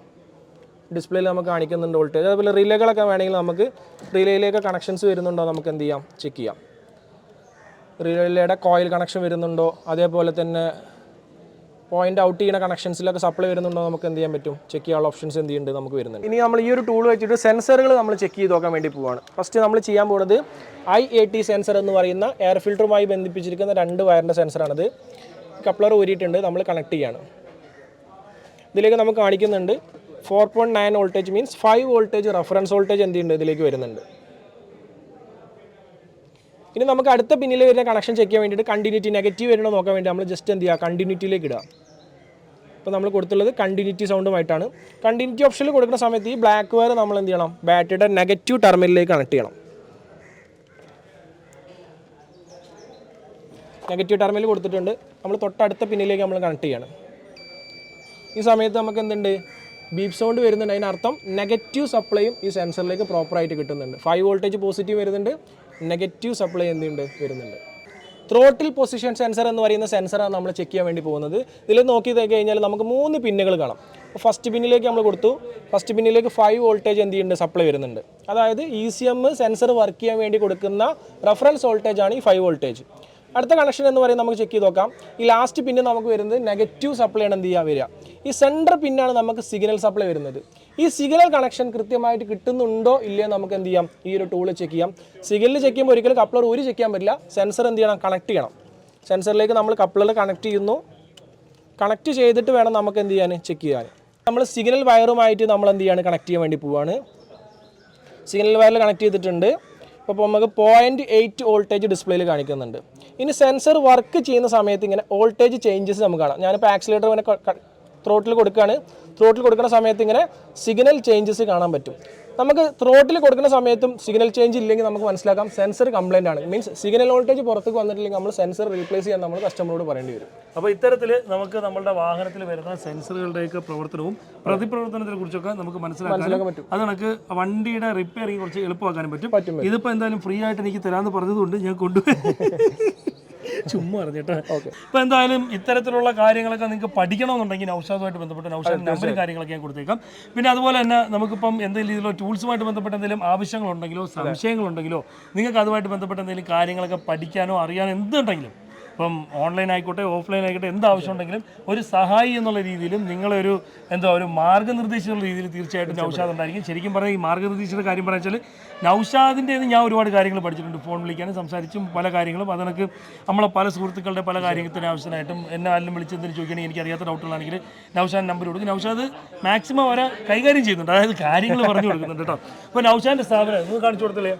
ഡിസ്പ്ലേയിൽ നമുക്ക് കാണിക്കുന്നുണ്ട് വോൾട്ടേജ് അതുപോലെ റിലേകളൊക്കെ വേണമെങ്കിൽ നമുക്ക് റിലേയിലേക്ക് കണക്ഷൻസ് വരുന്നുണ്ടോ നമുക്ക് എന്ത് ചെയ്യാം? ചെക്ക് ചെയ്യാം. റിലേയുടെ കോയിൽ കണക്ഷൻ വരുന്നുണ്ടോ? അതേപോലെ തന്നെ പോയിന്റ് ഔട്ട് ചെയ്യുന്ന കണക്ഷൻസിലൊക്കെ സപ്ലൈ വരുന്നുണ്ടോ നമുക്ക് എന്ത് ചെയ്യാൻ പറ്റും? ചെക്ക് ചെയ്യാനുള്ള ഓപ്ഷൻസ് എന്ത് ചെയ്യുന്നുണ്ട് നമുക്ക് വരുന്നുണ്ട്. ഇനി നമ്മൾ ഈ ഒരു ടൂൾ വെച്ചിട്ട് സെൻസറുകൾ നമ്മൾ ചെക്ക് ചെയ്ത് നോക്കാൻ വേണ്ടി പോവാണ്. ഫസ്റ്റ് നമ്മൾ ചെയ്യാൻ പോകുന്നത് ഐ എ ടി സെൻസർ എന്ന് പറയുന്ന എയർ ഫിൽറ്ററുമായി ബന്ധിപ്പിച്ചിരിക്കുന്ന രണ്ട് വയറിന്റെ സെൻസറാണിത് കപ്ലർ ഊരിയിട്ടുണ്ട് നമ്മൾ കണക്ട് ചെയ്യാണ്. ഇതിലേക്ക് നമുക്ക് കാണിക്കുന്നുണ്ട് four point nine voltage means five voltage reference voltage എന്ത് ചെയ്യുന്നുണ്ട് ഇതിലേക്ക് വരുന്നുണ്ട്. ഇനി നമുക്ക് അടുത്ത പിന്നിൽ വരുന്ന കണക്ഷൻ ചെക്ക് ചെയ്യാൻ വേണ്ടിയിട്ട് കണ്ടിന്യൂറ്റി നെഗറ്റീവ് വരണോ നോക്കാൻ വേണ്ടി നമ്മൾ ജസ്റ്റ് എന്ത് ചെയ്യുക കണ്ടിന്യൂറ്റിയിലേക്ക് ഇടുക. ഇപ്പോൾ നമ്മൾ കൊടുത്തുള്ളത് കണ്ടിന്യൂറ്റി സൗണ്ടുമായിട്ടാണ് കണ്ടിന്യൂറ്റി ഓപ്ഷനിൽ കൊടുക്കുന്ന സമയത്ത് ഈ ബ്ലാക്ക് വയർ നമ്മൾ എന്ത് ചെയ്യണം? ബാറ്ററിയുടെ നെഗറ്റീവ് ടെർമിനലിലേക്ക് കണക്ട് ചെയ്യണം. നെഗറ്റീവ് ടെർമിനൽ കൊടുത്തിട്ടുണ്ട്. നമ്മൾ തൊട്ടടുത്ത പിന്നിലേക്ക് നമ്മൾ കണക്ട് ചെയ്യണം. ഈ സമയത്ത് നമുക്ക് എന്തുണ്ട്? ബീപ് സൗണ്ട് വരുന്നുണ്ട്. അതിനർത്ഥം നെഗറ്റീവ് സപ്ലൈയും ഈ സെൻസറിലേക്ക് പ്രോപ്പറായിട്ട് കിട്ടുന്നുണ്ട്. ഫൈവ് വോൾട്ടേജ് പോസിറ്റീവ് വരുന്നുണ്ട്. നെഗറ്റീവ് സപ്ലൈ എന്തുണ്ട്? വരുന്നുണ്ട്. ത്രോട്ടിൽ പൊസിഷൻ സെൻസർ എന്ന് പറയുന്ന സെൻസറാണ് നമ്മൾ ചെക്ക് ചെയ്യാൻ വേണ്ടി പോകുന്നത്. ഇതിൽ നോക്കി കഴിഞ്ഞാൽ നമുക്ക് മൂന്ന് പിന്നുകൾ കാണാം. ഫസ്റ്റ് പിന്നിലേക്ക് നമ്മൾ കൊടുത്തു. ഫസ്റ്റ് പിന്നിലേക്ക് ഫൈവ് വോൾട്ടേജ് എന്ത് ചെയ്യുന്നുണ്ട്? സപ്ലൈ വരുന്നുണ്ട്. അതായത് E C M sensor work ചെയ്യാൻ വേണ്ടി കൊടുക്കുന്ന റെഫറൻസ് വോൾട്ടേജ് ആണ് ഈ ഫൈവ് വോൾട്ടേജ് അടുത്ത കണക്ഷൻ എന്ന് പറയുന്നത് നമുക്ക് ചെക്ക് ചെയ്ത് നോക്കാം. ഈ ലാസ്റ്റ് പിന്നെ നമുക്ക് വരുന്നത് നെഗറ്റീവ് സപ്ലൈ ആണ് എന്ത് ചെയ്യുക വരിക. ഈ സെന്റർ പിന്നാണ് നമുക്ക് സിഗ്നൽ സപ്ലൈ വരുന്നത്. ഈ സിഗ്നൽ കണക്ഷൻ കൃത്യമായിട്ട് കിട്ടുന്നുണ്ടോ ഇല്ലയോ നമുക്ക് എന്ത് ചെയ്യാം? ഈ ഒരു ടൂൾ ചെക്ക് ചെയ്യാം. സിഗ്നൽ ചെക്ക് ചെയ്യുമ്പോൾ ഒരിക്കലും കപ്ലർ ഒരു ചെക്ക് ചെയ്യാൻ പറ്റില്ല. സെൻസർ എന്ത് ചെയ്യണം? കണക്ട് ചെയ്യണം. സെൻസറിലേക്ക് നമ്മൾ കപ്ലർ കണക്ട് ചെയ്യുന്നു. കണക്ട് ചെയ്തിട്ട് വേണം നമുക്ക് എന്ത് ചെയ്യാൻ? ചെക്ക് ചെയ്യാൻ. നമ്മൾ സിഗ്നൽ വയറുമായിട്ട് നമ്മൾ എന്ത് ചെയ്യാണ് കണക്ട് ചെയ്യാൻ വേണ്ടി പോവുകയാണ് സിഗ്നൽ വയറിൽ കണക്ട് ചെയ്തിട്ടുണ്ട്. അപ്പോൾ നമുക്ക് പോയിന്റ് എയ്റ്റ് വോൾട്ടേജ് ഡിസ്പ്ലേയിൽ കാണിക്കുന്നുണ്ട്. ഇനി സെൻസർ വർക്ക് ചെയ്യുന്ന സമയത്ത് ഇങ്ങനെ വോൾട്ടേജ് ചേഞ്ചസ് നമുക്ക് കാണാം. ഞാനിപ്പോൾ ആക്സിലേറ്റർ ഇങ്ങനെ ത്രോട്ടിൽ കൊടുക്കുകയാണ് ത്രോട്ടിൽ കൊടുക്കുന്ന സമയത്ത് ഇങ്ങനെ സിഗ്നൽ ചേഞ്ചസ് കാണാൻ പറ്റും. നമുക്ക് ത്രോട്ടിൽ കൊടുക്കുന്ന സമയത്തും സിഗ്നൽ ചേഞ്ച് ഇല്ലെങ്കിൽ നമുക്ക് മനസ്സിലാക്കാം സെൻസർ കംപ്ലൈന്റ് ആണ്. മീൻസ് സിഗ്നൽ വോൾട്ടേജ് പുറത്തേക്ക് വന്നിട്ടില്ലെങ്കിൽ നമ്മൾ സെൻസർ റീപ്ലേസ് ചെയ്യാൻ നമ്മൾ കസ്റ്റമറോട് പറയേണ്ടി വരും. അപ്പോൾ ഇത്തരത്തിൽ നമുക്ക് നമ്മുടെ വാഹനത്തിൽ വരുന്ന സെൻസറുകളുടെയൊക്കെ പ്രവർത്തനവും പ്രതിപ്രവർത്തനത്തെ കുറിച്ചൊക്കെ നമുക്ക് മനസ്സിലാക്കാൻ പറ്റും. അത് കണക്ക് വണ്ടിയുടെ റിപ്പയറിംഗ് കുറച്ച് എളുപ്പമാക്കാനും പറ്റും, ഇതിപ്പോൾ എന്തായാലും ഫ്രീ ആയിട്ട് എനിക്ക് തരാമെന്ന് പറഞ്ഞതുകൊണ്ട് ഞാൻ കൊണ്ടുപോയി. ചുമ്മാ അറിഞ്ഞിട്ട് ഇപ്പൊ എന്തായാലും ഇത്തരത്തിലുള്ള കാര്യങ്ങളൊക്കെ നിങ്ങൾക്ക് പഠിക്കണമെന്നുണ്ടെങ്കിൽ നൗഷാദുമായിട്ട് ബന്ധപ്പെട്ട് നൗഷാദ് നമ്പറും കാര്യങ്ങളൊക്കെ ഞാൻ കൊടുത്തേക്കാം. പിന്നെ അതുപോലെ തന്നെ നമുക്കിപ്പം എന്തെങ്കിലും രീതിയിലോ ടൂൾസുമായിട്ട് ബന്ധപ്പെട്ട എന്തെങ്കിലും ആവശ്യങ്ങളുണ്ടെങ്കിലോ സംശയങ്ങളുണ്ടെങ്കിലോ നിങ്ങൾക്ക് അതുമായിട്ട് ബന്ധപ്പെട്ട എന്തെങ്കിലും കാര്യങ്ങളൊക്കെ പഠിക്കാനോ അറിയാനോ എന്തുണ്ടെങ്കിലും ഇപ്പം ഓൺലൈൻ ആയിക്കോട്ടെ ഓഫ്ലൈൻ ആയിക്കോട്ടെ എന്ത് ഒരു സഹായി എന്നുള്ള രീതിയിലും നിങ്ങളൊരു എന്താ ഒരു മാർഗനിർദ്ദേശം രീതിയിൽ തീർച്ചയായിട്ടും നൗഷാദ് ഉണ്ടായിരിക്കും. ശരിക്കും പറഞ്ഞാൽ ഈ മാർഗനിർദ്ദേശയുടെ കാര്യം പറഞ്ഞാൽ നൗഷാദിന്റെ ഞാൻ ഒരുപാട് കാര്യങ്ങൾ പഠിച്ചിട്ടുണ്ട്. ഫോൺ വിളിക്കാനും സംസാരിച്ചും പല കാര്യങ്ങളും. അതിനൊക്കെ നമ്മളെ പല സുഹൃത്തുക്കളുടെ പല കാര്യത്തിന് ആവശ്യമായിട്ടും എന്നെ ആരെങ്കിലും വിളിച്ചെന്തെങ്കിലും ചോദിക്കുകയാണെങ്കിൽ എനിക്ക് അറിയാത്ത ഡൗട്ടുകളാണെങ്കിൽ നൗഷാദ് നമ്പർ കൊടുക്കും. നൗഷാദ് മാക്സിമം അവരെ കൈകാര്യം ചെയ്യുന്നുണ്ട്. അതായത് കാര്യങ്ങൾ പറഞ്ഞു കൊടുക്കുന്നുണ്ട് കേട്ടോ. അപ്പോൾ നൗഷാദിന്റെ സ്ഥാപനം നിങ്ങൾ കാണിച്ചു കൊടുത്തില്ലേ?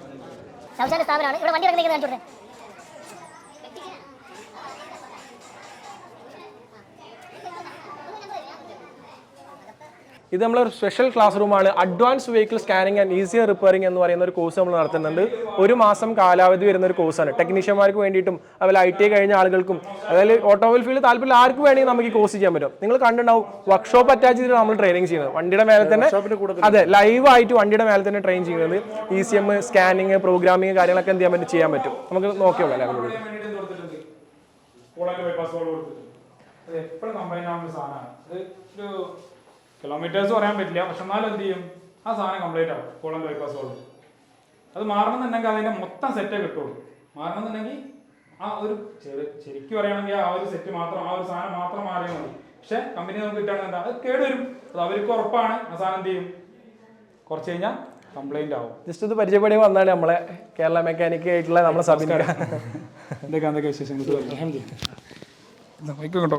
സ്ഥാപനമാണ്. ഇവിടെ വണ്ടി കാണിച്ചു കൊടുത്തേ. ഇത് നമ്മളൊരു സ്പെഷ്യൽ ക്ലാസ് റൂമാണ് advance vehicle scanning and easier repairing എന്ന് പറയുന്ന ഒരു കോഴ്സ് നമ്മൾ നടത്തുന്നുണ്ട്. ഒരു മാസം കാലാവധി വരുന്ന ഒരു കോഴ്സാണ് ടെക്നീഷ്യന്മാർക്ക് വേണ്ടിയിട്ടും അതുപോലെ ഐ ടി കഴിഞ്ഞ ആളുകൾക്കും അതായത് ഓട്ടോമൊബൈൽ ഫീൽഡ് താല്പര്യം ആർക്ക് വേണമെങ്കിൽ നമുക്ക് ഈ കോഴ്സ് ചെയ്യാൻ പറ്റും. നിങ്ങൾ കണ്ടിട്ടുണ്ടാവും വർക്ക്ഷോപ്പ് അറ്റാച്ച് ചെയ്തിട്ട് നമ്മൾ ട്രെയിനിങ് ചെയ്യുന്നത്. വണ്ടിയുടെ മേലെ തന്നെ അതെ ലൈവ് ആയിട്ട് വണ്ടിയുടെ മേലെ തന്നെ ട്രെയിൻ ചെയ്യുന്നത്. E C M scanning programming കാര്യങ്ങളൊക്കെ എന്ത് ചെയ്യാൻ പറ്റും? ചെയ്യാൻ പറ്റും. നമുക്ക് നോക്കിയോളാം അല്ലേ എപ്പോഴും കംപ്ലൈന്റ് ആവുന്ന സാധനമാണ്. കിലോമീറ്റേഴ്സ് പറയാൻ പറ്റില്ല. പക്ഷെ എന്നാലും എന്ത് ചെയ്യും? ആ സാധനം കംപ്ലീറ്റ് ആവും. കോളം ബൈപ്പാസ് റോഡ് അത് മാറണമെന്നുണ്ടെങ്കിൽ അതിന്റെ മൊത്തം സെറ്റേ കിട്ടുള്ളൂ. മാറണമെന്നുണ്ടെങ്കിൽ ആ ഒരു ശരിക്കും പറയുകയാണെങ്കിൽ ആ ഒരു സെറ്റ് മാത്രം ആ ഒരു സാധനം മാത്രം മാറിയാൽ മതി. പക്ഷെ കമ്പനി നമുക്ക് കിട്ടുകയാണെങ്കിൽ എന്താ? അത് കേടുവരും. അത് അവർക്ക് ഉറപ്പാണ്. ആ സാധനം എന്ത് ചെയ്യും? കുറച്ച് കഴിഞ്ഞാൽ കംപ്ലൈന്റ് ആവും. ജസ്റ്റ് ഇത് പരിചയപ്പെടുക വന്നാണ് നമ്മളെ കേരള മെക്കാനിക് ആയിട്ടുള്ള നമ്മളെ സബിന എന്തൊക്കെ എന്തൊക്കെ വിശേഷങ്ങൾ? ബൈക്ക് കേട്ടോ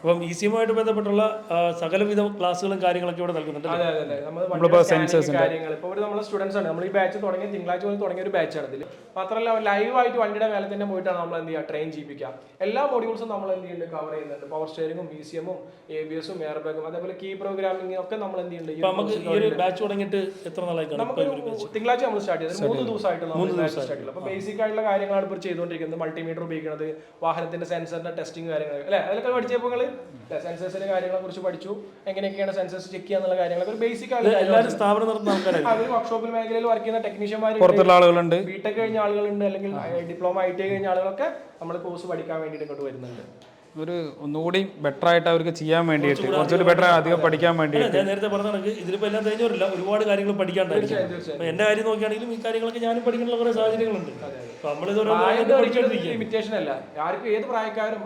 അപ്പം ഇ സിയുമായിട്ട് ബന്ധപ്പെട്ടുള്ള സകലവിധ ക്ലാസ്സുകളും കാര്യങ്ങളൊക്കെ ഇവിടെ നൽകുന്നുണ്ട് അതെ അതെ അതെ. നമ്മൾ നമ്മളിപ്പോ കാര്യങ്ങൾ ഇപ്പോൾ ഇവിടെ നമ്മൾ സ്റ്റുഡൻസ് ആണ് നമ്മൾ ഈ ബാച്ച് തുടങ്ങിയ തിങ്കളാഴ്ച മുതൽ തുടങ്ങിയ ഒരു ബാച്ചാണ് ഇതിൽ മാത്രമല്ല ലൈവ് ആയിട്ട് വണ്ടിയുടെ മേലെ തന്നെ പോയിട്ടാണ് നമ്മൾ എന്ത് ചെയ്യുക ട്രെയിൻ ചെയ്യിപ്പിക്കുക. എല്ലാ മോഡ്യൂൾസും നമ്മൾ എന്ത് ചെയ്യുന്നുണ്ട്? കവർ ചെയ്യുന്നുണ്ട്. പവർ സ്റ്റിയറിംഗും ബി സി എമ്മും എ ബി എസും എയർ ബാഗും അതേപോലെ കീ പ്രോഗ്രാമിംഗ് ഒക്കെ നമ്മൾ എന്ത് ചെയ്യുന്നുണ്ട്? നമുക്ക് ഈ ഒരു ബാച്ച് തുടങ്ങിയിട്ട് എത്ര നാളായി നമുക്ക് തിങ്കളാഴ്ച നമ്മൾ സ്റ്റാർട്ട് ചെയ്തത് മൂന്ന് ദിവസമായിട്ട് നമ്മൾ ദിവസം സ്റ്റാർട്ട് ചെയ്തത് അപ്പോൾ ബേസിക് ആയിട്ടുള്ള കാര്യങ്ങളാണ് ഇപ്പോൾ ചെയ്തുകൊണ്ടിരിക്കുന്നത്. മൾട്ടിമീറ്റർ ഉപയോഗിക്കുന്നത് വാഹനത്തിന്റെ സെൻസറിന്റെ ടെസ്റ്റിംഗ് കാര്യങ്ങൾ അല്ലേ? അതിലൊക്കെ പഠിച്ചപ്പോൾ സെൻസേഴ്സിന്റെ കാര്യങ്ങളെ കുറിച്ച് പഠിച്ചു. എങ്ങനെയൊക്കെയാണ് സെൻസസ് ചെക്ക് ചെയ്യാന്നുള്ള കാര്യങ്ങളൊക്കെ ഒരു ബേസിക് എല്ലാവരും സ്ഥാപനം നടത്തുന്ന ആൾക്കാരാണ് അവർ വർക്ക്ഷോപ്പിൽ മേഖലയിൽ വർക്ക് ചെയ്യുന്ന ടെക്നീഷ്യന്മാർ പുറത്തുള്ള ആളുകളുണ്ട്. ബിടെക് കഴിഞ്ഞ ആളുകളുണ്ട്. അല്ലെങ്കിൽ ഡിപ്ലോമ ഐ ടി കഴിഞ്ഞ ആളുകളൊക്കെ നമ്മൾ കോഴ്സ് പഠിക്കാൻ വേണ്ടിയിട്ട് ഇങ്ങോട്ട് വരുന്നുണ്ട്. ഒരു ഒന്നുകൂടി ബെറ്റർ ആയിട്ട് അവർക്ക് ചെയ്യാൻ വേണ്ടിയിട്ട് കുറച്ചുകൂടി ബെറ്റർ അധികം പഠിക്കാൻ വേണ്ടിയിട്ട് ഞാൻ നേരത്തെ പറഞ്ഞ കണക്ക് ഇതിലിപ്പോ എല്ലാം കഴിഞ്ഞവരില്ല ഒരുപാട് കാര്യങ്ങൾ പഠിക്കാണ്ടായിരിക്കും. അപ്പൊ എന്റെ കാര്യം നോക്കിയാണെങ്കിലും ഈ കാര്യങ്ങളൊക്കെ ഞാനും പഠിക്കാനുള്ള കുറെ സാഹചര്യങ്ങളുണ്ട്. അപ്പോൾ നമ്മളിത് ഓരോ ലിമിറ്റേഷൻ അല്ല. ആർക്കും ഏത് പ്രായക്കാരും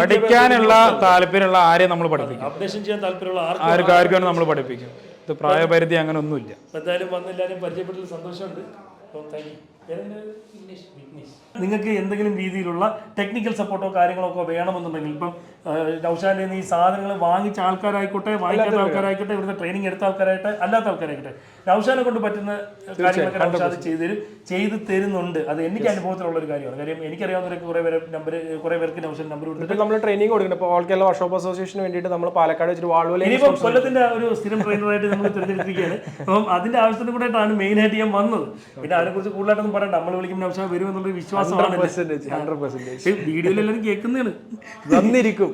പഠിക്കാനുള്ള താല്പര്യമുള്ള ആരെ നമ്മൾ പഠിപ്പിക്കും? അപ്ഡേഷൻ ചെയ്യാൻ താല്പര്യമുള്ള ആർക്കും ആർക്കും ആർക്കും നമ്മൾ പഠിപ്പിക്കും ഇത് പ്രായപരിധി അങ്ങനെ ഒന്നുമില്ല. എന്തായാലും എന്തായാലും വന്നെല്ലാരും പരിചയപ്പെട്ടതിൽ സന്തോഷമുണ്ട്. താങ്ക് യു നിങ്ങൾക്ക് എന്തെങ്കിലും രീതിയിലുള്ള ടെക്നിക്കൽ സപ്പോർട്ടോ കാര്യങ്ങളോ ഒക്കെ വേണമെന്നുണ്ടെങ്കിൽ ഇപ്പം നൗഷാന്റെ ഈ സാധനങ്ങൾ വാങ്ങിച്ച ആൾക്കാരായിക്കോട്ടെ വാങ്ങിക്കാത്ത ആൾക്കാരായിക്കോട്ടെ ഇവിടുത്തെ ട്രെയിനിങ് എടുത്ത ആൾക്കാരായിട്ട് അല്ലാത്ത ആൾക്കാരായിക്കോട്ടെ. നൗഷാനെ കൊണ്ട് പറ്റുന്ന കാര്യങ്ങളൊക്കെ നൗഷാദ് ചെയ്ത് തരും ചെയ്ത് തരുന്നുണ്ട്. അത് എനിക്ക് അനുഭവത്തിലുള്ള ഒരു കാര്യമാണ്. കാര്യം എനിക്കറിയാവുന്നവരൊക്കെ കുറെ പേര് നമ്പർ കുറെ പേർക്ക് നൗഷാൻ നമ്പർ കൊടുത്തിട്ട് നമ്മൾ ട്രെയിനിങ് കൊടുക്കുന്നുണ്ട്. ഇപ്പോൾ ഓൾ കേരള വർഷോപ്പ് അസോസിയേഷന് വേണ്ടിയിട്ട് നമ്മൾ പാലക്കാട് വെച്ചിട്ട് വാളുവല ഇനിയിപ്പോൾ കൊല്ലത്തിന്റെ ഒരു സ്ഥിരം ട്രെയിനറായിട്ട് നമ്മൾ തിരഞ്ഞെടുത്തിരിക്കുകയാണ്. അപ്പം അതിന്റെ ആവശ്യത്തിന് കൂടെ ആയിട്ടാണ് മെയിൻ ആയിട്ട് ഞാൻ വന്നത്. പിന്നെ അതിനെക്കുറിച്ച് കൂടുതലായിട്ടൊന്നും പറയണ്ട. നമ്മൾ വിളിക്കുമ്പോൾ നൗഷാ വരുമെന്നുള്ള വിശ്വാസമാണ് ഹൺഡ്രഡ് പെർസെന്റേജ് വീഡിയോയിൽ എല്ലാവരും കേൾക്കുന്നതാണ്. വന്നിരിക്കും.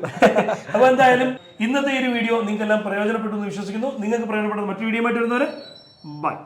അപ്പൊ എന്തായാലും ഇന്നത്തെ ഈ ഒരു വീഡിയോ നിങ്ങൾക്ക് എല്ലാം പ്രയോജനപ്പെട്ടു എന്ന് വിശ്വസിക്കുന്നു. നിങ്ങൾക്ക് പ്രയോജനപ്പെടുന്ന മറ്റു വീഡിയോ ആയിട്ട് വരുന്നവരെ ബൈ